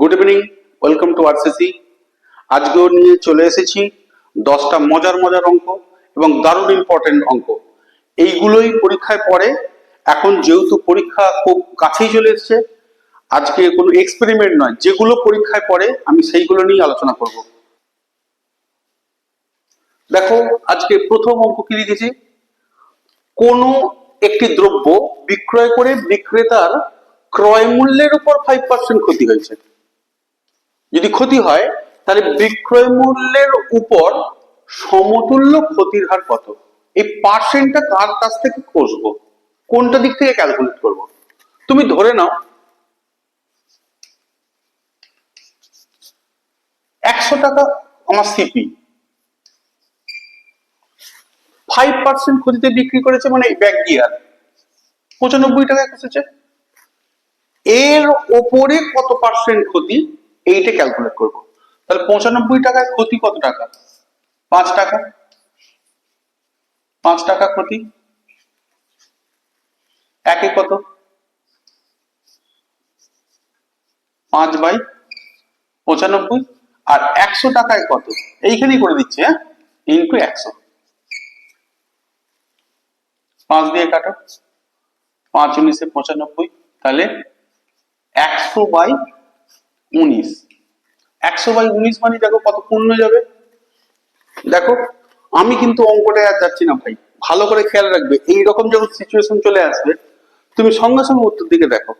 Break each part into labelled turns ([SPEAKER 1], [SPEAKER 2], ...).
[SPEAKER 1] Good evening welcome to RCC আজকেও নিয়ে চলে এসেছি দশটা মজার মজার অঙ্ক এবং দারুণ ইম্পর্টেন্ট অঙ্ক। এইগুলোই পরীক্ষায় পড়ে। এখন যেহেতু পরীক্ষা খুব কাছেই চলে এসেছে, আজকে কোনো এক্সপেরিমেন্ট নয়। যেগুলো পরীক্ষায় পড়ে, আমি সেইগুলো নিয়ে আলোচনা করব। দেখো, আজকে প্রথম অঙ্ক কি লিখেছি? কোনো একটি দ্রব্য বিক্রয় করে বিক্রেতার ক্রয় মূল্যের উপর ফাইভ পার্সেন্ট ক্ষতি হয়েছে। যদি ক্ষতি হয়, তাহলে বিক্রয় মূল্যের উপর সমতুল্য ক্ষতির হার কত? এই পার্সেন্টটা কার কাছ থেকে কষবো কোনটা দিক থেকে ক্যালকুলেট করব? তুমি ধরে নাও, একশো টাকা আমার সিপি ফাইভ পার্সেন্ট ক্ষতিতে বিক্রি করেছে মানে ব্যাগ গিয়ার পঁচানব্বই টাকা এসেছে এর ওপরে কত পার্সেন্ট ক্ষতি? এইটা ক্যালকুলেট করব। তাহলে পঁচানব্বই টাকায় ক্ষতি কত টাকা? পাঁচ টাকা। পাঁচ টাকা ক্ষতি। একে কত? পাঁচ বাই পঁচানব্বই। আর একশো টাকায় কত? এইখানেই করে দিচ্ছে হ্যাঁ? ইন্টু একশো। পাঁচ দিয়ে কাটো। পাঁচ উনিশে পঁচানব্বই। তাহলে একশো বাই উনিশ। একশো বাই উনিশ মানে দেখো কত পূর্ণ যাবে? দেখো, আমি কিন্তু অঙ্কটা আর যাচ্ছি না ভাই। ভালো করে খেয়াল রাখবে। এইরকম যখন সিচুয়েশন চলে আসবে, তুমি সঙ্গে সঙ্গে উত্তর দিকে দেখো।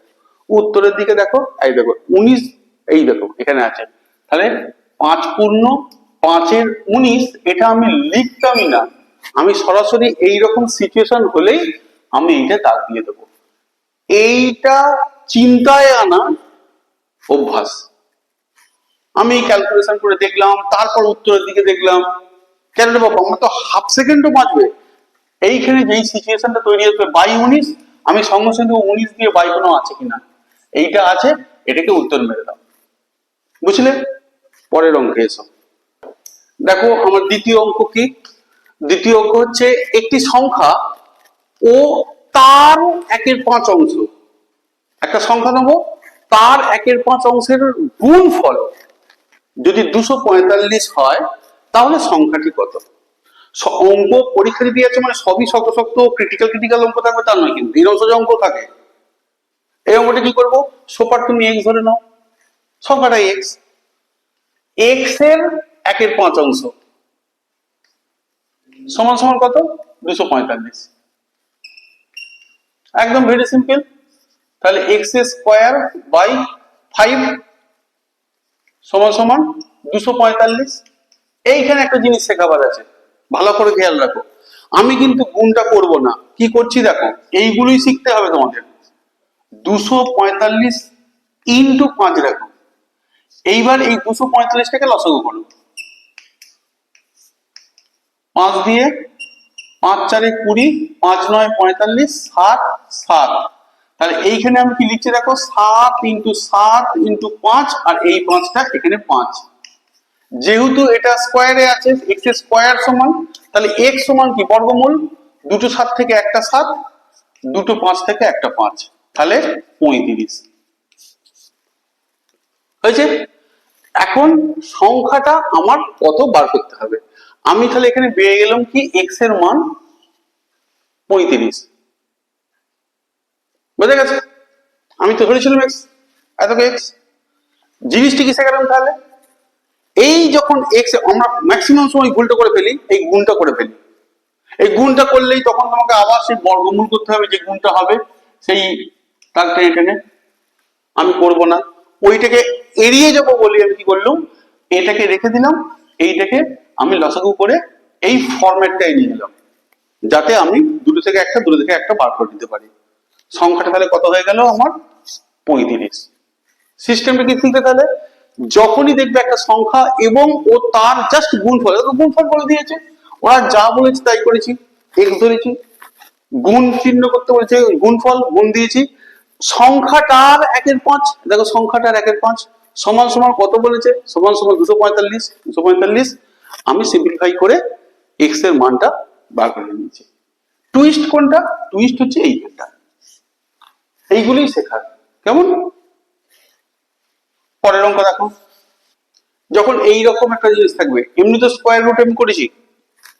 [SPEAKER 1] উত্তরের দিকে দেখো, এই দেখো, উনিশ, এই দেখো, এখানে আছে। তাহলে পাঁচ পূর্ণ, পাঁচের উনিশ, এটা আমি লিখতামই না। আমি সরাসরি এইরকম সিচুয়েশন হলেই আমি এইটা দাগ দিয়ে দেবো। এইটা চিন্তায় আনা অভ্যাস। আমি ক্যালকুলেশন করে দেখলাম, তারপর উত্তরের দিকে দেখলাম। কেন বাবা, আমার তো হাফ সেকেন্ডও বাঁচবে। এইখানে যেই সিচুয়েশনটা তৈরি হচ্ছে বাই উনিশ, আমি সঙ্গে সঙ্গে উনিশ দিয়ে বাই কোনো আছে কিনা। এইটা আছে, এটাকে উত্তর মেরে দাও। বুঝলে? পরের অঙ্কে এসো। দেখো, আমার দ্বিতীয় অঙ্ক কি? দ্বিতীয় অঙ্ক হচ্ছে একটি সংখ্যা ও তার একের পাঁচ অংশ। একটা সংখ্যা নেব তার একের পাঁচ অংশের গুণ ফল। যদি দুশো পঁয়তাল্লিশ হয়, তাহলে সংখ্যাটি কত? অঙ্ক পরীক্ষা দিতে যাচ্ছে মানে সবই শক্ত শক্ত ক্রিটিক্যাল ক্রিটিক্যাল অঙ্ক থাকবে তার নয়, কিন্তু নিরংশ যে অঙ্ক থাকে, এই অঙ্কটা কি করব? সোপার তুমি এক্স ধরে নাও, সংখ্যাটা এক্স এক্সের একের পাঁচ অংশ। সমান সমান কত? দুশো পঁয়তাল্লিশ। একদম ভেরি সিম্পল তাহলে এক্স স্কোয়ার বাই ফাইভ সমান সমান দুশো পঁয়তাল্লিশ। এইখানে একটা জিনিস শেখাবার আছে। ভালো করে খেয়াল রাখো। আমি কিন্তু গুণটা করব না। কি করছি দেখো? এইগুলোই শিখতে হবে তোমাদের। দুশো পঁয়তাল্লিশ ইন্টু পাঁচ রাখো। এইবার এই দুশো পঁয়তাল্লিশটাকে লসাগু করো। পাঁচ দিয়ে পাঁচ চারে কুড়ি, পাঁচ নয় পঁয়তাল্লিশ, সাত সাত। তাহলে এইখানে আমি কি লিখছি দেখো? সাত ইন্টু সাত ইন্টু পাঁচ আর এই পাঁচটা এখানে পাঁচ। যেহেতু এটা স্কোয়ারে আছে এক্স স্কোয়ার সমান, তাহলে এক্স সমান কি? বর্গমূল। দুটো সাত থেকে একটা সাত, দুটো পাঁচ থেকে একটা পাঁচ। তাহলে পঁয়ত্রিশ। হয়েছে? এখন সংখ্যাটা আমার কত বার করতে হবে? আমি তাহলে এখানে পেয়ে গেলাম কি? এক্সের মান পঁয়ত্রিশ। বোঝা গেছে? আমি তো ধরেছিলাম এক্স এত এক্স জিনিসটি কি শেখালাম তাহলে? এই যখন এক্স আমরা ম্যাক্সিমাম সময় গুণটা করে ফেলি, এই গুণটা করে ফেলি। এই গুণটা করলেই তখন তোমাকে আবার সেই বর্গমূল করতে হবে, যে গুণটা হবে সেই টেনে টেনে। আমি করব না। ওইটাকে এড়িয়ে যাব বলি আমি কি করলাম? এটাকে রেখে দিলাম, এইটাকে আমি লসাগু করে এই ফরম্যাটটাই নিয়ে নিলাম। যাতে আমি দুটো থেকে একটা, দুটো থেকে একটা বার করে দিতে পারি। সংখ্যাটা তাহলে কত হয়ে গেল আমার? পঁয়ত্রিশ। সিস্টেমটা কি শিখতে তাহলে? যখনই দেখবে একটা সংখ্যা এবং ও তার জাস্ট গুণফল গুণফল বলে দিয়েছে। ওরা যা বলেছে তাই করেছি এক্স ধরেছি, গুণ চিহ্ন করতে বলেছে, গুণফল, গুণ দিয়েছি। সংখ্যাটার একের পাঁচ, দেখো সংখ্যাটার একের পাঁচ, সমান সমান কত বলেছে? সমান সমান দুশো পঁয়তাল্লিশ দুশো পঁয়তাল্লিশ। আমি সিম্পলিফাই করে এক্সের মানটা বার করে নিয়েছি। টুইস্ট কোনটা? টুইস্ট হচ্ছে এইখানটা এইগুলোই শেখার। কেমন? পরের অঙ্ক দেখো। যখন এই রকম একটা জিনিস থাকবে, এমনি তো স্কোয়ার রুট আমি করেছি।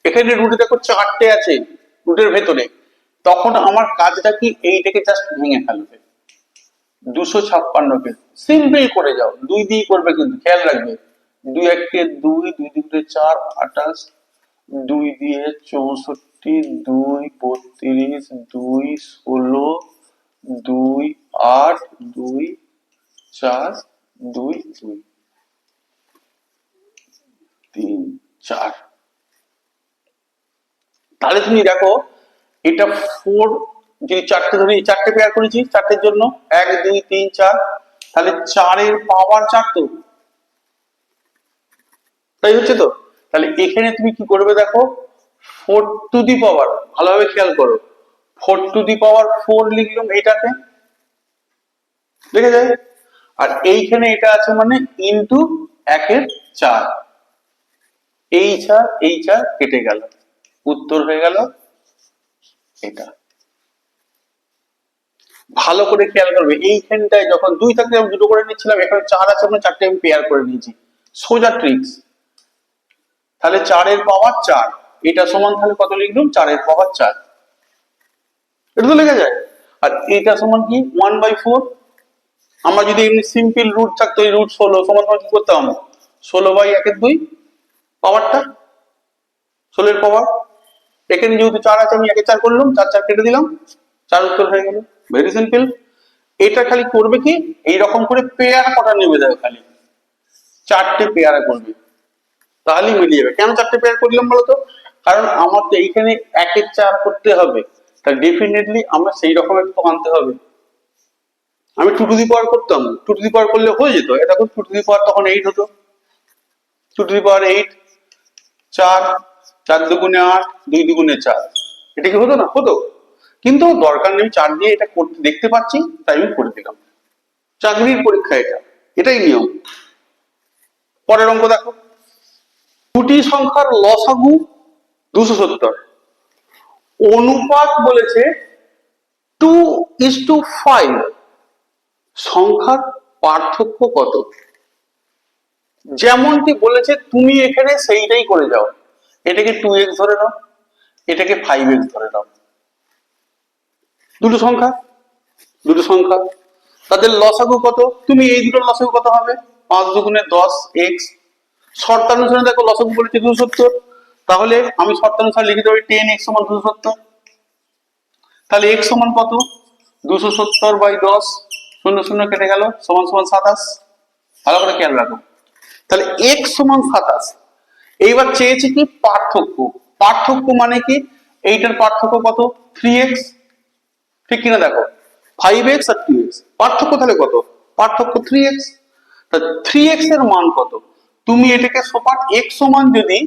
[SPEAKER 1] এখানে রুটে দেখো চারটে আছে রুটের ভেতরে। তখন আমার কাজটা কি? এইটাকে জাস্ট ভেঙে ফেলবে। দুশো ছাপ্পান্ন ছাপ্পান্নকে। সিম্পল করে যাও। দুই দিয়ে করবে কিন্তু, খেয়াল রাখবে। দুই একে দুই দুই দুই চার, আঠাশ। দুই দিয়ে চৌষট্টি, দুই, বত্রিশ, দুই, ষোলো দুই আট দুই চার দুই দুই। তিন, চার। তাহলে তুমি দেখো, এটা ফোর যদি চারটে ধরি, চারটে পেয়ার করেছি চারটের জন্য, এক, দুই, তিন, চার। তাহলে চারের পাওয়ার চার তো। তাই হচ্ছে তো? তাহলে এখানে তুমি কি করবে দেখো ফোর টু দি পাওয়ার ভালোভাবে খেয়াল করো। Four to the power four লিখলাম এটাকে দেখে যায় আর এইখানে এটা আছে মানে ইন্টু একের চার। এই চার এই চার কেটে গেল। উত্তর হয়ে গেল এটা। ভালো করে খেয়াল করবে, এইখানটায় যখন দুই থাকতে আমি দুটো করে নিচ্ছিলাম, এখানে চার আছে মানে চারটে আমি পেয়ার করে নিয়েছি। সোজা ট্রিক্স তাহলে চারের পাওয়ার চার। এটা সমান তাহলে কত লিখলাম? চারের পাওয়ার চার। এটা তো লেগে যায়। আর এটা সমান কি? ওয়ান বাই ফোর আমরা যদি এমনি সিম্পল রুট থাকতো, এই রুট ষোলো, সমান সমান কি করতাম ষোলো বাই একের দুই? পাওয়ারটা ষোলোর পাওয়ার এখানে যেহেতু চার আছে, আমি একে চার করলাম, চার চার কেটে দিলাম, চার উত্তর হয়ে গেল। ভেরি সিম্পল এটা খালি করবে কি? এই রকম করে পেয়ার কটা নেবে দেবে খালি। চারটে পেয়ারা করবে। তাহলেই মিলিয়ে যাবে। কেন চারটে পেয়ার করলাম বলতো কারণ আমার তো এইখানে একের চার করতে হবে। তা ডেফিনেটলি আমরা সেই রকম একটা আনতে হবে। আমি টু টু দি পাওয়ার করতাম। টু টু দি পাওয়ার করলে হয়ে যেত। এটা টু টু দি পাওয়ার তখন এইট হতো। Two to the power eight চার চার দুগুণে আট, দুই দুগুণে চার। এটা কি হতো না? হতো। কিন্তু দরকার নেই, চার দিয়ে এটা করতে, দেখতে পাচ্ছি, তাই আমি করে দিলাম। চাকরির পরীক্ষা এটা। এটাই নিয়ম। পরের অঙ্ক দেখো। দুটি সংখ্যার লসাগু দুশো সত্তর। অনুপাত বলেছে টু ইস টু ফাইভ সংখ্যার পার্থক্য কত? যেমনটি বলেছে, তুমি এখানে সেইটাই করে যাও। এটাকে টু এক্স ধরে নাও, এটাকে ফাইভ এক্স ধরে নাও। দুটো সংখ্যা দুটো সংখ্যা। তাদের লসাগু কত? তুমি এই দুটোর লসাগু কত হবে? পাঁচ দুগুণে দশ এক্স শর্তানুসারে দেখো, লসাগু বলেছে দুশো সত্তর। তাহলে আমি শর্তানুসারে লিখে দেবো টেন এক্স সমান দুশো সত্তর। তাহলে এক্স সমান কত? দুশো সত্তর বাই দশ, শূন্য শূন্য কেটে গেল, সমান সমান সাতাশ। ভালো করে খেয়াল রাখো। তাহলে এক্স সমান সাতাশ। এইবার চেয়েছে কি পার্থক্য? পার্থক্য মানে কি? এইটার পার্থক্য কত? থ্রি এক্স ঠিক কিনা দেখো? ফাইভ এক্স আর টু এক্স পার্থক্য তাহলে কত? পার্থক্য থ্রি এক্স তা থ্রি এক্সের মান কত? তুমি এটাকে সোপাট এক্স সমান যদি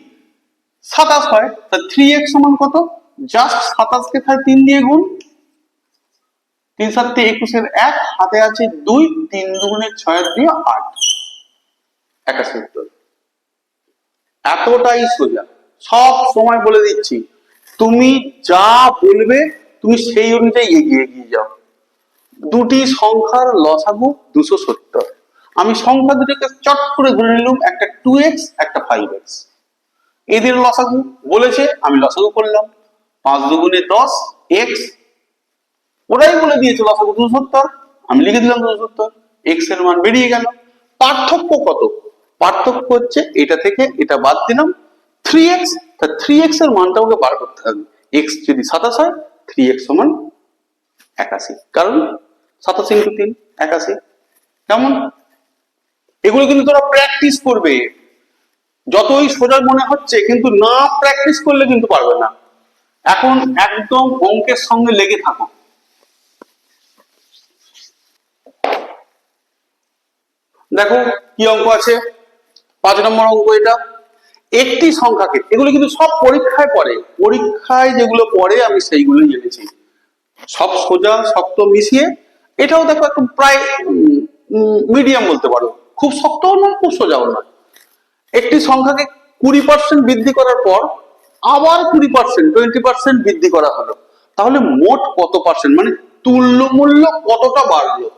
[SPEAKER 1] সাতাশ হয়, তা থ্রি এক্স সমান কত? জাস্ট সাতাশকে তিন দিয়ে গুণ। তিন সাতটি একুশের এক, হাতে আছে দুই, তিন দুগুণের ছয়ের দিয়ে আট। একাশি উত্তর। এতটাই সোজা। সব সময় বলে দিচ্ছি, তুমি যা বলবে, তুমি সেই অনুযায়ী এগিয়ে এগিয়ে যাও। দুটি সংখ্যার লসাগু দুশো সত্তর। আমি সংখ্যা দুটোকে চট করে ধরে নিলাম, একটা টু এক্স একটা ফাইভ এক্স এদের লসাগু বলেছে, আমি লসাগু করলাম। পাঁচ দুগুণে দশ এক্স ওরাই বলে দিয়েছে লসাগু দুশো সত্তর। আমি লিখে দিলাম দুশো সত্তর। এক্সের মান বেরিয়ে গেল। পার্থক্য কত? পার্থক্য হচ্ছে, এটা থেকে এটা বাদ দিলাম থ্রি এক্স তা থ্রি এক্সের মানটা ওকে বার করতে হবে। এক্স যদি সাতাশ হয় থ্রি এক্স সমান একাশি। কারণ সাতাশ ইন্টু তিন, একাশি। কেমন? এগুলো কিন্তু তোরা প্র্যাকটিস করবে। যতই সোজা মনে হচ্ছে, কিন্তু না প্র্যাকটিস করলে কিন্তু পারবে না। এখন একদম অঙ্কের সঙ্গে লেগে থাকো দেখো কি অঙ্ক আছে? পাঁচ নম্বর অঙ্ক এটা। একটি সংখ্যাকে এগুলো কিন্তু সব পরীক্ষায় পড়ে। পরীক্ষায় যেগুলো পড়ে, আমি সেইগুলোই জেনেছি সব সোজা, শক্ত মিশিয়ে, এটাও দেখো একটু প্রায় মিডিয়াম বলতে পারো। খুব শক্তও নয়, খুব সোজাও নয়। একটি সংখ্যাকে কুড়ি পার্সেন্ট বৃদ্ধি করার পর আবার কুড়ি পার্সেন্ট টোয়েন্টি পার্সেন্ট বৃদ্ধি করা হলো। তাহলে মোট কত পার্সেন্ট মানে তুল্য মূল্য কতটা বাড়লো?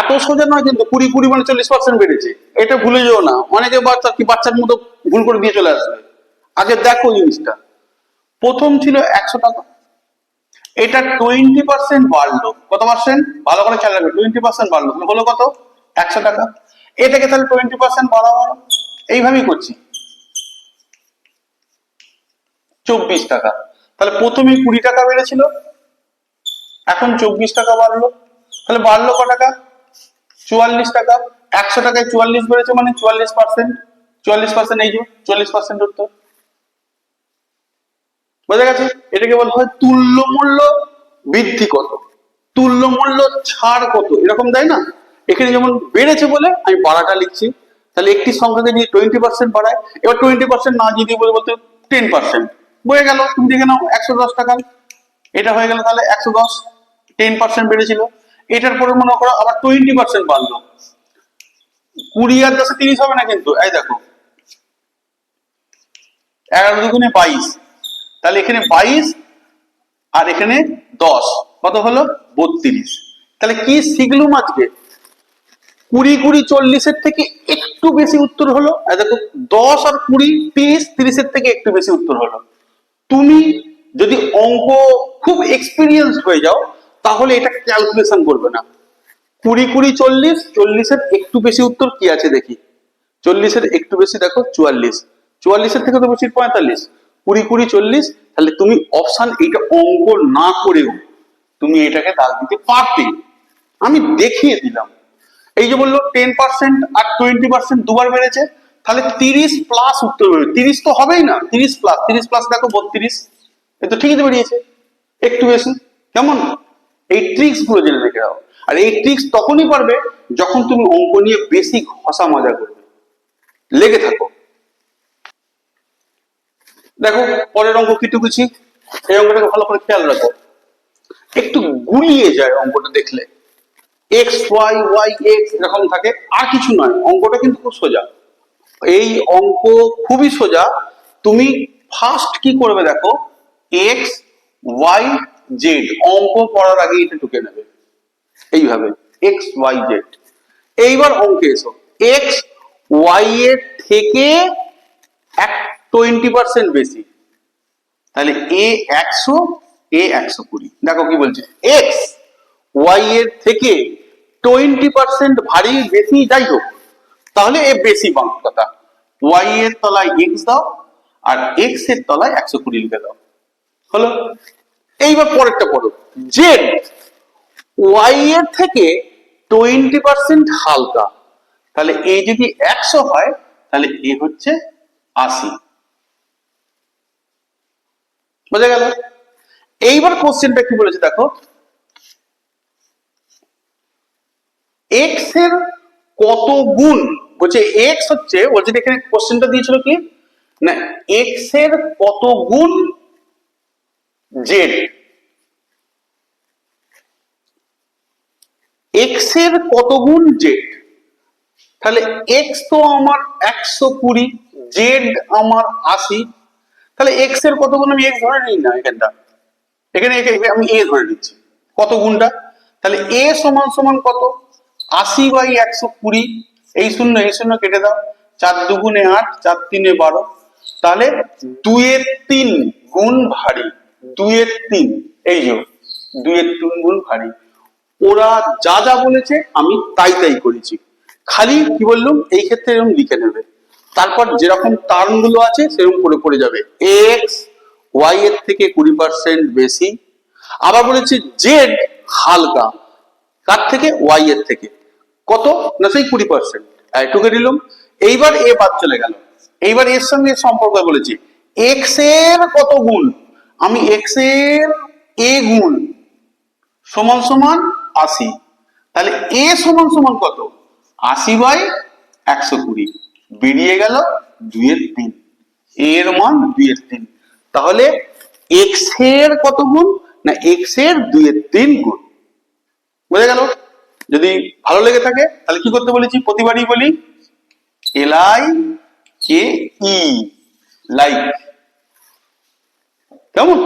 [SPEAKER 1] এত সোজা নয় কিন্তু কুড়ি কুড়ি মানে চল্লিশ পার্সেন্ট বেড়েছে। এটা ভুলে যেও না। অনেকে বাচ্চা কি বাচ্চার মতো ভুল করে দিয়ে চলে আসবে। আগে দেখো জিনিসটা। প্রথম ছিল একশো টাকা। এটা টোয়েন্টি পার্সেন্ট বাড়লো। কত পার্সেন্ট ভালো করে খেয়াল রাখবে। টোয়েন্টি পার্সেন্ট বাড়লো। হলো কত? একশো টাকা। এটাকে তাহলে টোয়েন্টি পার্সেন্ট বাড়াবো এইভাবেই করছি। চব্বিশ টাকা। তাহলে প্রথমে কুড়ি টাকা বেড়েছিল। এখন চব্বিশ টাকা বাড়লো। তাহলে বাড়লো ক টাকা? চুয়াল্লিশ টাকা। একশো টাকায় চুয়াল্লিশ বেড়েছে মানে চুয়াল্লিশ পার্সেন্ট চুয়াল্লিশ পার্সেন্ট এই যে, চল্লিশ পার্সেন্ট উত্তর। বোঝা গেছে? এটাকে বলা হয় তুল্য মূল্য বৃদ্ধি কত? তুল্য মূল্য ছাড় কত? এরকম দেয় না? এখানে যেমন বেড়েছে বলে আমি বাড়াটা লিখছি, তাহলে একটি সংখ্যাকে যদি টোয়েন্টি পার্সেন্ট বাড়ায়, এবার টোয়েন্টি পার্সেন্ট না যদি বলে বলতে টেন পার্সেন্ট বয়ে গেল, তুমি দেখে নাও, একশো দশ টাকা এটা হয়ে গেল তাহলে একশো দশ টেন পার্সেন্ট বেড়েছিল। এটার পরে মনে করো আবার টোয়েন্টি পার্সেন্ট বাড়লো। কুড়ি আর দশে তিরিশ হবে না কিন্তু, এই দেখো। এগারো দুগুণে বাইশ, তাহলে এখানে বাইশ আর এখানে দশ, কত হলো? বত্রিশ। তাহলে কি শিখলুম আজকে? কুড়ি কুড়ি চল্লিশের থেকে একটু বেশি উত্তর হলো। আর দেখো, দশ আর কুড়ি, তিরিশ, তিরিশের থেকে একটু বেশি উত্তর হলো। তুমি যদি অঙ্ক খুব এক্সপিরিয়েন্স হয়ে যাও, তাহলে এটা ক্যালকুলেশন করবে না। কুড়ি কুড়ি চল্লিশ, চল্লিশের একটু বেশি উত্তর কি আছে দেখি? চল্লিশের একটু বেশি দেখো, চুয়াল্লিশ। চুয়াল্লিশের থেকে তো বেশি পঁয়তাল্লিশ। কুড়ি কুড়ি চল্লিশ, তাহলে তুমি অপশান এইটা অঙ্ক না করেও তুমি এটাকে দাগ দিতে পারতে। আমি দেখিয়ে দিলাম। এই যে বলল টেন পার্সেন্ট আর টোয়েন্টি পার্সেন্ট দুবার বেড়েছে, তাহলে তিরিশ প্লাস উত্তর তিরিশ তো হবেই না, তিরিশ প্লাস তিরিশ প্লাস দেখো বত্রিশ, এ তো ঠিকই বেরিয়েছে। একটু বেশি, কেমন? এই ট্রিক্সগুলো জেনে রেখে দাও। আর এই ট্রিক্স তখনই পারবে যখন তুমি অঙ্ক নিয়ে বেশি ঘষা মজা করবে। লেগে থাকো। দেখো, পরের অঙ্ক কিটুকুছি এই অঙ্কটাকে ভালো করে খেয়াল রাখো। একটু গুলিয়ে যায় অঙ্কটা দেখলে। এক্স ওয়াই ওয়াই এক্স এরকম থাকে। আর কিছু নয়, অঙ্কটা কিন্তু খুব সোজা। এই অঙ্ক খুবই সোজা। তুমি ফার্স্ট কি করবে দেখো? এক্স ওয়াই জেড অঙ্ক পড়ার আগে এটা ঢুকে নেবে। এইভাবে এক্স ওয়াই জেড এইবার অঙ্কে এসো। এক্স ওয়াই এর থেকে এক টোয়েন্টি পার্সেন্ট বেশি। তাহলে এ একশো এ একশো কুড়ি। দেখো কি বলছে। এক্স ওয়াই এর থেকে টোয়েন্টি পার্সেন্ট ভারী, বেশি, যাই হোক, তাহলে এ বেশি বাংলা কথা ওয়াই এর তলায় এক্স দাও, আর এক্সের তলায় একশো কুড়ি লিখে দাও। হলো? এইবার পরেরটা পড়ো। জেড ওয়াই এর থেকে টোয়েন্টি পার্সেন্ট হালকা। তাহলে এ যদি একশো হয়, তাহলে এ হচ্ছে আশি। বোঝা গেল? এইবার কোশ্চেনটা কি বলেছে দেখো? এক্সের কত গুণ? বলছে এক্স হচ্ছে বলছে এখানে কোশ্চেনটা দিয়েছিল কি? না এক্সের কত গুণ জেড এক্সের কত গুণ জেড তাহলে এক্স তো আমার একশো কুড়ি জেড আমার আশি। তাহলে এক্সের কত গুণ আমি এক্স ধরে নিই? না, এখানটা। এখানে আমি এ ধরে নিচ্ছি। কত গুণটা? তাহলে এ সমান সমান কত? আশি বাই একশো কুড়ি। এই শূন্য এই শূন্য কেটে দাও। চার দুগুণে আট, চার তিনে বারো। তাহলে দুয়ের তিন গুণ ভারী। দুয়ের তিন, এই যে, দুয়ের তিন গুণ ভারী। ওরা যা যা বলেছে, আমি তাই তাই করেছি। খালি কি বললাম? এই ক্ষেত্রে এরকম লিখে নেবে। তারপর যেরকম টার্মগুলো আছে, সেরকম করে পড়ে যাবে। এক্স ওয়াই এর থেকে কুড়ি পার্সেন্ট বেশি। আবার বলেছে জেড হালকা। কার থেকে? ওয়াই এর থেকে। কত? না, সেই কুড়ি পার্সেন্ট টুকে দিলাম। এইবার এ বাদ চলে গেল। এইবার এর সঙ্গে সম্পর্ক বলেছি এক্সের কত গুণ? আমি এক্সের এ গুণ সমান সমান আশি। তাহলে এ সমান সমান কত? আশি বাই একশো কুড়ি। বেরিয়ে গেল দুইয়ের তিন। এর মান দুইয়ের তিন। তাহলে এক্সের কত গুণ? না এক্সের দুইয়ের তিন গুণ। বোঝা গেল? যদি ভালো লেগে থাকে, তাহলে কি করতে বলেছি? প্রতিবারই বলি এলাই কে ই, লাইক। কেমন?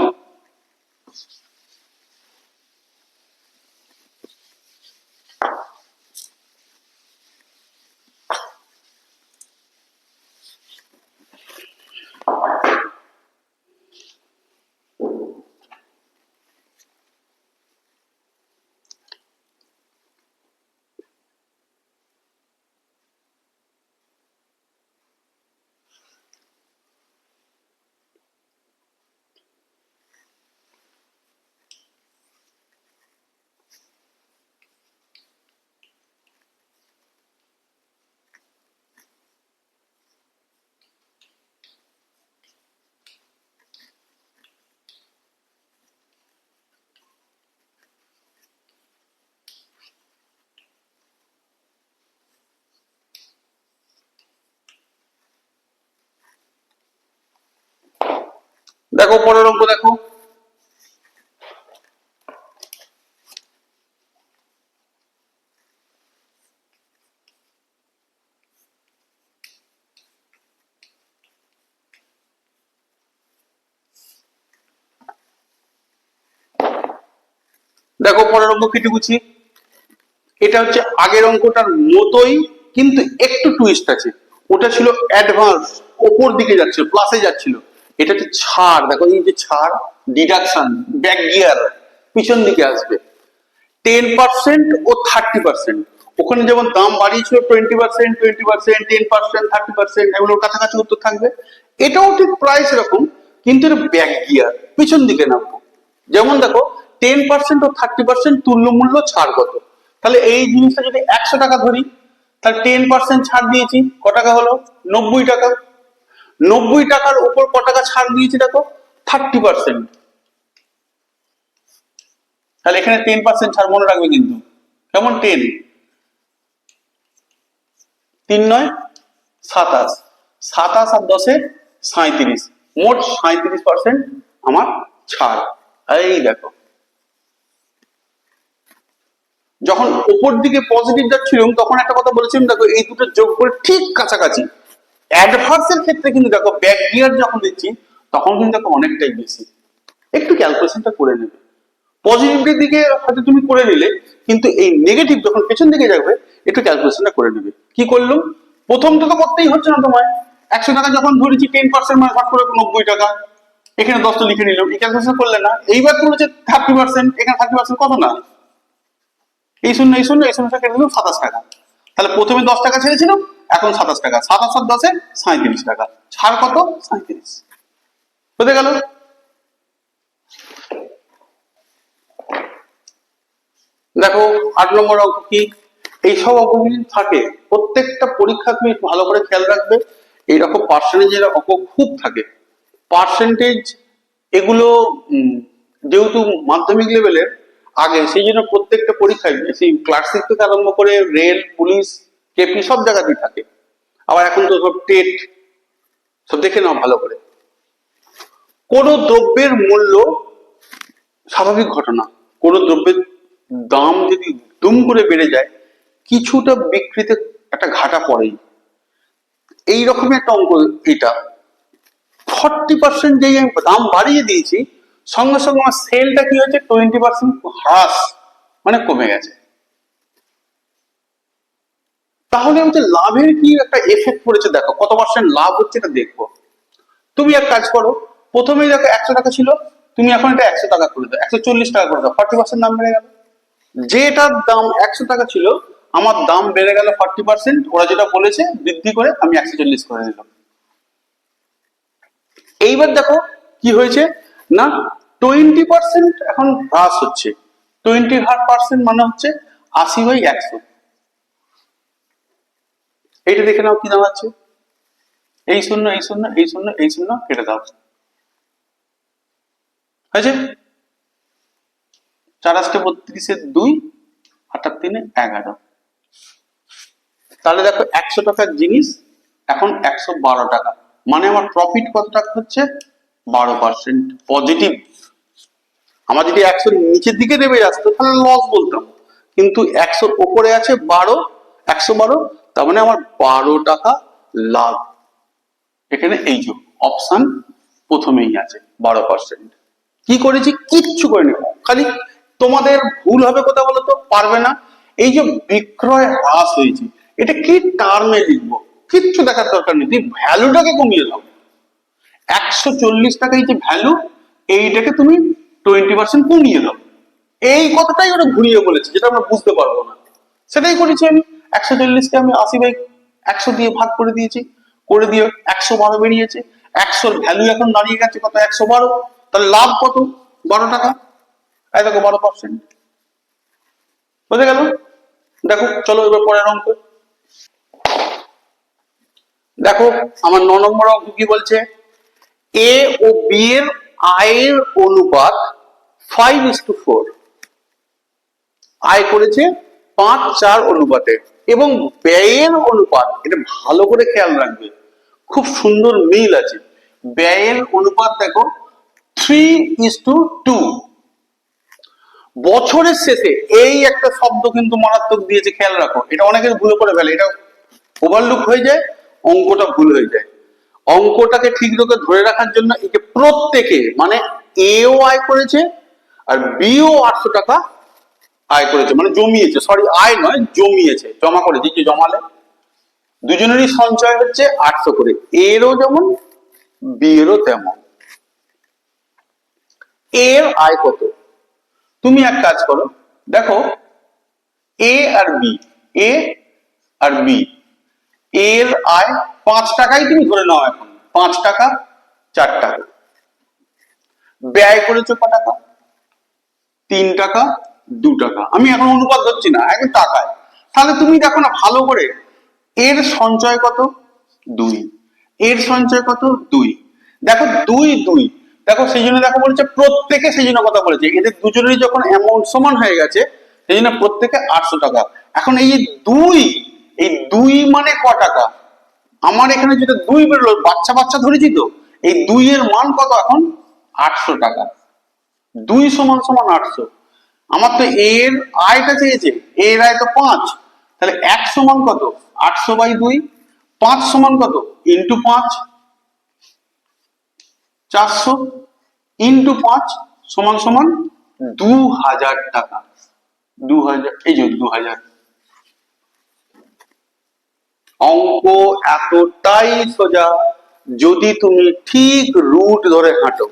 [SPEAKER 1] দেখো পরের অঙ্ক দেখো। দেখো পরের অঙ্ক কেটে গুছি এটা হচ্ছে আগের অঙ্কটার মতোই, কিন্তু একটু টুইস্ট আছে। ওটা ছিল অ্যাডভান্স ওপর দিকে যাচ্ছিল প্লাসে যাচ্ছিল। এটা হচ্ছে ছাড়। দেখো, এই যে ছাড় ডিডাকশন ব্যাক গিয়ার পিছন দিকে আসবে। টেন পার্সেন্ট ও থার্টি পার্সেন্ট ওখানে যেমন দাম বাড়িয়েছিল twenty percent twenty percent ten percent thirty percent এগুলোর কাছাকাছি উত্তর থাকবে। এটাও ঠিক প্রাইস এরকম, কিন্তু এটা ব্যাক গিয়ার পিছন দিকে নামবো। যেমন দেখো টেন পার্সেন্ট ও থার্টি পার্সেন্ট তুল্য মূল্য ছাড় কত? তাহলে এই জিনিসটা যদি একশো টাকা ধরি, তাহলে টেন পার্সেন্ট ছাড় দিয়েছি, ক টাকা হলো? নব্বই টাকা। নব্বই টাকার উপর ক টাকা ছাড় দিয়েছি দেখো? থার্টি পার্সেন্ট তাহলে এখানে টেন পার্সেন্ট ছাড় মনে রাখবে কিন্তু। কেমন টেন তিন নয়, সাতাশ। সাতাশ আর দশে সাঁত্রিশ মোট সাঁত্রিশ পার্সেন্ট আমার ছাড়। এই দেখো। যখন উপর দিকে পজিটিভ যাচ্ছিলাম, তখন একটা কথা বলেছিলাম, দেখো এই দুটো যোগ করে ঠিক কাছাকাছি। অ্যাডভান্সের ক্ষেত্রে কিন্তু দেখো ব্যাক গিয়ার যখন দিচ্ছি তখন কিন্তু দেখো অনেকটাই বেশি। একটু ক্যালকুলেশনটা করে নেবে। পজিটিভের দিকে হয়তো তুমি করে নিলে, কিন্তু এই নেগেটিভ যখন পেছন দিকে যাবে, একটু ক্যালকুলেশনটা করে নেবে। কি করলাম? প্রথমটা তো করতেই হচ্ছে না তোমায়। একশো টাকা যখন ধরেছি টেন পার্সেন্ট মানে ভাগ করে নব্বই টাকা। এখানে দশটা লিখে নিলাম। এই ক্যালকুলেশন করলে না। এইবার তুমি হচ্ছে থার্টি পার্সেন্ট এখানে থার্টি পার্সেন্ট কত না? এই শূন্য এই শূন্য এই শূন্য কেটে দিলাম সাতাশ টাকা। তাহলে প্রথমে দশ টাকা ছেড়েছিলাম এখন সাতাশ টাকা। সাতাশ আর দশে সাঁত্রিশ টাকা। ছাড় কত? সাঁত্রিশ বুঝতে গেল? দেখো, আট নম্বর অঙ্ক কি? এইসব অঙ্কগুলি থাকে। প্রত্যেকটা পরীক্ষা তুমি ভালো করে খেয়াল রাখবে। এইরকম পার্সেন্টেজের অঙ্ক খুব থাকে। পার্সেন্টেজ এগুলো যেহেতু মাধ্যমিক লেভেলের আগে সেই জন্য প্রত্যেকটা পরীক্ষায়, সেই ক্লাসিক থেকে আরম্ভ করে রেল পুলিশ কেপি সব জায়গাতেই থাকে। আবার এখন তো সব টেট, সব দেখে নাও ভালো করে। কোন দ্রব্যের মূল্য স্বাভাবিক ঘটনা। কোন দ্রব্যের দাম যদি দুম করে বেড়ে যায়, কিছুটা বিক্রিতে একটা ঘাটা পড়েই। এই রকমের একটা অঙ্ক এটা। ফর্টি পার্সেন্ট যেই আমি দাম বাড়িয়ে দিয়েছি, সঙ্গে সঙ্গে আমার সেলটা কি হয়েছে? টোয়েন্টি পার্সেন্ট হ্রাস মানে কমে গেছে। তাহলে হচ্ছে লাভের কি একটা এফেক্ট পড়েছে দেখো, কত পার্সেন্ট লাভ হচ্ছে এটা দেখব। তুমি এক কাজ করো, প্রথমেই দেখো একশো টাকা ছিল, তুমি এখন এটা একশো টাকা করে দাও, একশো চল্লিশ টাকা করে দাও ফর্টি পার্সেন্ট দাম বেড়ে গেল। যেটার দাম একশো টাকা ছিল, আমার দাম বেড়ে গেল ফর্টি পার্সেন্ট ওরা যেটা বলেছে, বৃদ্ধি করে আমি একশো চল্লিশ করে দিলাম এইবার দেখো কি হয়েছে, না টোয়েন্টি পার্সেন্ট এখন হ্রাস হচ্ছে। টোয়েন্টি হার পার্সেন্ট মানে হচ্ছে আশি বাই একশো। এইটা দেখে নাও কি দাঁড়াচ্ছে এই শূন্য এই শূন্য এই শূন্য এই শূন্য কেটে দাও। হয়েছে? চার আসতে বত্রিশের দুই, আটার তিনে এগারো। তাহলে দেখো একশো টাকার জিনিস, এখন একশো বারো টাকা। মানে আমার প্রফিট কত টাকা হচ্ছে বারো পার্সেন্ট পজিটিভ আমার যদি একশো নিচের দিকে নেমে আসতো, তাহলে লস বলতাম। কিন্তু একশোর ওপরে আছে বারো, একশো বারো তার মানে আমার বারো টাকা লাভ। এখানে এই যে অপশন প্রথমেই আছে, বারো পার্সেন্ট কি করেছি? কিচ্ছু করিনি। খালি তোমাদের ভুল হবে কোথাও বলো তো পারবে না। এই যে বিক্রয় হ্রাস হয়েছে, এটা কি টার্মে লিখব? কিচ্ছু দেখার দরকার নেই। তুমি ভ্যালুটাকে কমিয়ে দাও। একশো চল্লিশ টাকা এই যে ভ্যালু এইটাকে তুমি টোয়েন্টি পার্সেন্ট কমিয়ে দাও। এই কথাটাই ওরা ঘুরিয়ে বলেছে, যেটা আমরা বুঝতে পারব না। সেটাই করেছি আমি। একশো চল্লিশকে আমি আশি বাই একশো দিয়ে ভাগ করে দিয়েছি, করে দিয়ে একশো বারো বেরিয়েছে। একশোর ভ্যালু এখন দাঁড়িয়ে গেছে কত? একশো বারো। তাহলে লাভ কত? বারো টাকা। এই দেখো, বারো পার্সেন্ট বুঝে গেল? দেখো, চলো এবার পরের অঙ্ক। দেখো, আমার ন নম্বর অঙ্ক কি বলছে? এ ও বি এর আয়ের অনুপাত ফাইভ ইস টু ফোর আয় করেছে পাঁচ, চার অনুপাতে। এবং ব্যয়ের অনুপাত, এটা ভালো করে খেয়াল রাখবে, খুব সুন্দর মিল আছে। ব্যয়ের অনুপাত দেখো থ্রি ইস টু টু বছরের শেষে এই একটা শব্দ কিন্তু মারাত্মক দিয়েছে, খেয়াল রাখো। এটা অনেকের ভুল করে ফেলে, এটা ওভারলুক হয়ে যায়, অঙ্কটা ভুল হয়ে যায়। অঙ্কটাকে ঠিক রকম ধরে রাখার জন্য একে প্রত্যেকে মানে এও আয় করেছে, আর বিও আটশো টাকা আয় করেছে মানে জমিয়েছে সরি আয় নয়, জমিয়েছে, জমা করেছে যে জমালে। দুজনেরই সঞ্চয় হচ্ছে আটশো করে, এরও যেমন, বিয়েরও তেমন। এর আয় কত? তুমি এক কাজ করো, দেখো, এ আর বি, এ আর বি, এর আয় পাঁচ টাকাই তুমি ধরে নাও এখন, পাঁচ টাকা, চার টাকা। ব্যয় করেছ ক টাকা? তিন টাকা দু টাকা। আমি এখন অনুপাত ধরছি না এখন টাকায়। তাহলে তুমি দেখো না, ভালো করে, এর সঞ্চয় কত? দুই। এর সঞ্চয় কত? দুই। দেখো, দুই দুই। দেখো, সেই জন্য দেখো বলেছে, প্রত্যেকে সেই জন্য কথা বলেছে। এদের দুজনেরই যখন অ্যামাউন্ট সমান হয়ে গেছে, সেই জন্য প্রত্যেকে আটশো টাকা। এখন এই যে দুই, এই দুই মানে ক টাকা? আমার এখানে যেটা দুই বেরোলো, বাচ্চা বাচ্চা ধরেছি তো, এই দুই এর মান কত এখন? আটশো টাকা। দুই সমান সমান আটশো। আমার তো এর আয়টা চেয়েছে এর আয় তো পাঁচ। তাহলে এক সমান কত? আটশো বাই দুই পাঁচ সমান কত? ইন্টু পাঁচ। চারশো ইন্টু পাঁচ সমান সমান দু হাজার টাকা। দু হাজার এই যে দু হাজার। অঙ্ক এতটাই সোজা যদি তুমি ঠিক রুট ধরে হাঁটো।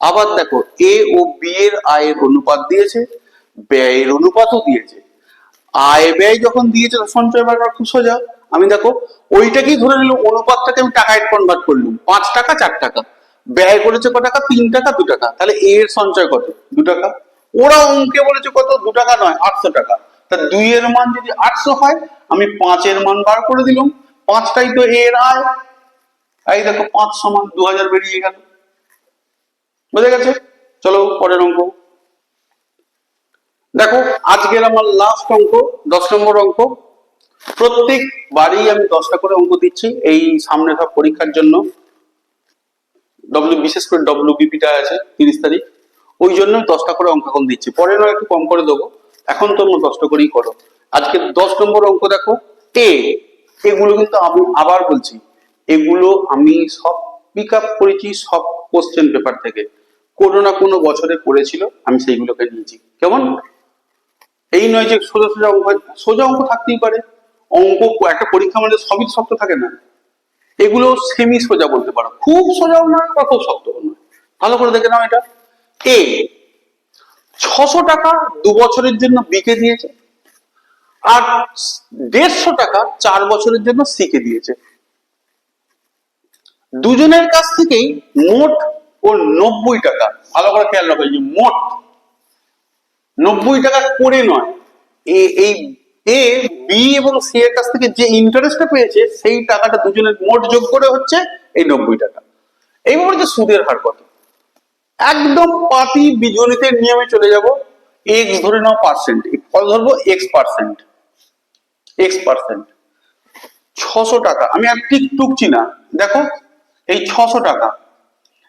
[SPEAKER 1] আবার দেখো এ ও বি এর আয়ের অনুপাত দিয়েছে। ব্যয়ের অনুপাতও দিয়েছে। আয় ব্যয় যখন দিয়েছে সঞ্চয় বার খুব সোজা। আমি দেখো, ওইটাকেই ধরে নিলাম অনুপাতটাকে আমি টাকায় কনভার্ট করলাম পাঁচ টাকা, চার টাকা। ব্যয় করেছে ক টাকা? তিন টাকা, দু টাকা। তাহলে এর সঞ্চয় কত? দু টাকা। ওরা অঙ্কে বলেছে কত? দু টাকা নয়, আটশো টাকা। তা দুই এর মান যদি আটশো হয়, আমি পাঁচের মান বার করে দিলাম। পাঁচটাই তো এর আয়। এই দেখো, পাঁচ সমান দু হাজার বেরিয়ে গেল। বুঝে গেছে? চলো, পরের অঙ্ক। দেখো আজকের আমার লাস্ট অঙ্ক, দশ নম্বর অঙ্ক। প্রত্যেক বারই আমি দশটা করে অঙ্ক দিচ্ছি এই সামনে সব পরীক্ষার জন্য। ডব্লিউ বিশেষ করে ডব্লিউ বিপিটা আছে, তিরিশ তারিখ। ওই জন্য দশটা করে অঙ্ক এখন দিচ্ছি। পরে নয়, একটু কম করে দেবো। এখন তোমরা দশটা করেই করো। আজকে দশ নম্বর অঙ্ক দেখো এ এগুলো কিন্তু আমি আবার বলছি, এগুলো আমি সব পিক আপ করেছি সব কোশ্চেন পেপার থেকে। কোনো না কোনো বছরে পড়েছিল আমি সেইগুলোকে নিয়েছি কেমন? এই নয় যে সোজা সোজা অঙ্ক সোজা অঙ্ক থাকতেই পারে। অঙ্ক একটা পরীক্ষা মানে সবই শক্ত থাকে না। এগুলো সেমি সোজা বলতে পারো। খুব সোজাও নয় বা খুব ভালো করে দেখে নাও এটা। এ ছশো টাকা দু বছরের জন্য বিকে দিয়েছে। আর দেড়শো টাকা চার বছরের জন্য সিকে দিয়েছে। দুজনের কাছ থেকেই মোট ও নব্বই টাকা। ভালো করে খেয়াল রাখো মোট নব্বই টাকা করে নয়। এই, এ, বি এবং সি এর কাছ থেকে যে ইন্টারেস্টটা পেয়েছে, সেই টাকাটা দুজনের মোট যোগ করে হচ্ছে এই নব্বই টাকা। এইবার যে সুদের হার কত? একদম পাতি বীজগণিতের নিয়মে চলে যাব। এক্স ধরে নাও পার্সেন্ট কত ধরবো এক্স পার্সেন্ট এক্স পার্সেন্ট ছশো টাকা। আমি আর ঠিক টুকছি না। দেখো, এই ছশো টাকা।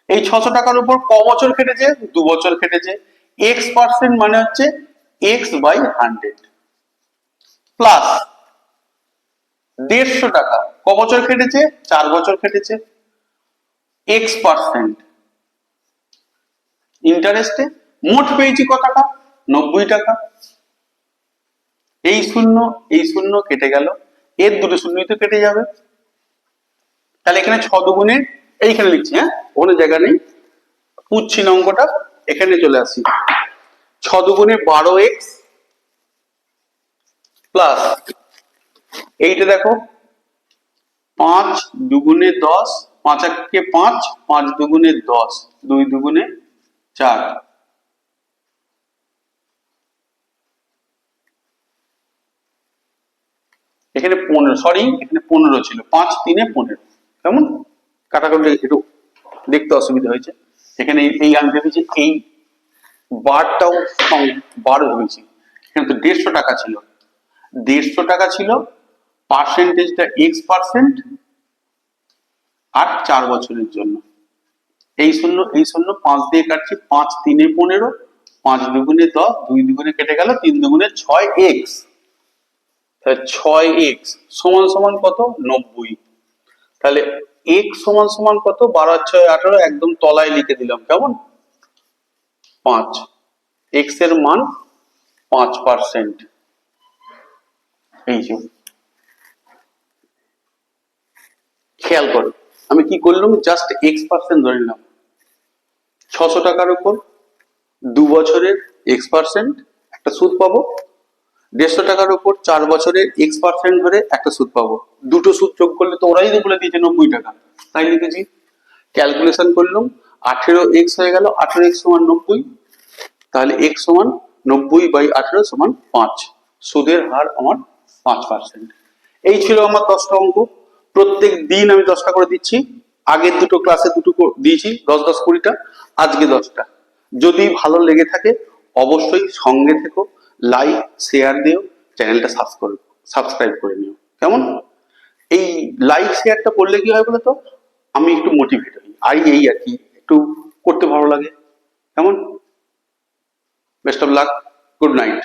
[SPEAKER 1] এই ছশো টাকার উপর ক বছর কেটেছে? দু বছর কেটেছে। এক্স পার্সেন্ট মানে হচ্ছে এক্স বাই হান্ড্রেড প্লাস দেড়শো টাকা। ক বছর কেটেছে? চার বছর কেটেছে। এক্স পার্সেন্ট ইন্টারেস্টে মোট পেয়েছি ক টাকা? নব্বই টাকা। এই শূন্য এই শূন্য কেটে গেল। এর দুটো শূন্যই তো কেটে যাবে। তাহলে এখানে ছ দুগুণে, এইখানে লিখছি হ্যাঁ? কোনো জায়গা নেই। পুচ্ছি অঙ্কটা এখানে চলে আসি। ছ দুগুণে বারো এক্স প্লাস এইটা দেখো, পাঁচ দুগুণে দশ, পাঁচ একে পাঁচ পাঁচ দুগুণে দশ, দুই দুগুণে চার। এখানে পনেরো সরি এখানে পনেরো ছিল, পাঁচ তিনে পনেরো। কেমন? কাটাকাটি একটু দেখতে অসুবিধা হয়েছে। এখানে এই- আমি ভেবেছি এই বারটাও বার ভেবেছি। এখানে তো দেড়শো টাকা ছিল। দেড়শো টাকা ছিল পার্সেন্টেজটা এক্স পার্সেন্ট আর চার বছরের জন্য। এই শূন্য এই শূন্য পাঁচ দিয়ে কাটছি, পাঁচ তিনে পনেরো, পাঁচ দুগুণে দশ, দুই দুগুণে কেটে গেল, তিন দুগুণে ছয় এক্স তাহলে ছয় এক্স সমান সমান কত? নব্বই। তাহলে এক্স সমান সমান কত? বারো আর ছয়, আঠারো, একদম তলায় লিখে দিলাম। কেমন? পাঁচ। এক্সের মান পাঁচ পার্সেন্ট এই যে। খেয়াল করো, আমি কি করলাম? জাস্ট এক্স পার্সেন্ট ধরে নিলাম। ছশো টাকার উপর দু বছরের এক্স পার্সেন্ট একটা সুদ পাবো। দেড়শো টাকার উপর চার বছরের এক্স পার্সেন্ট ধরে একটা সুদ পাবো। দুটো সুদ যোগ করলে তো ওরাই বলে দিয়েছে নব্বই টাকা। তাই লিখেছি। ক্যালকুলেশন করলাম, আঠেরো এক্স হয়ে গেল, আঠেরো এক্স সমান নব্বই। তাহলে এক্স সমান নব্বই বাই আঠেরো সমান পাঁচ। সুদের হার আমার পাঁচ পার্সেন্ট এই ছিল আমার দশটা অঙ্ক। প্রত্যেক দিন আমি দশটা করে দিচ্ছি। আগের দুটো ক্লাসে দুটো দিয়েছি, দশ দশ কুড়িটা, আজকে দশটা। যদি ভালো লেগে থাকে, অবশ্যই সঙ্গে থেকো। লাইক শেয়ার দিও চ্যানেলটা সাবস্ক্রাইব সাবস্ক্রাইব করে নিও। কেমন? এই লাইক শেয়ারটা করলে কি হয় বলে তো আমি একটু মোটিভেট হই। আর এই আর কি, একটু করতে ভালো লাগে। কেমন? Best of luck good night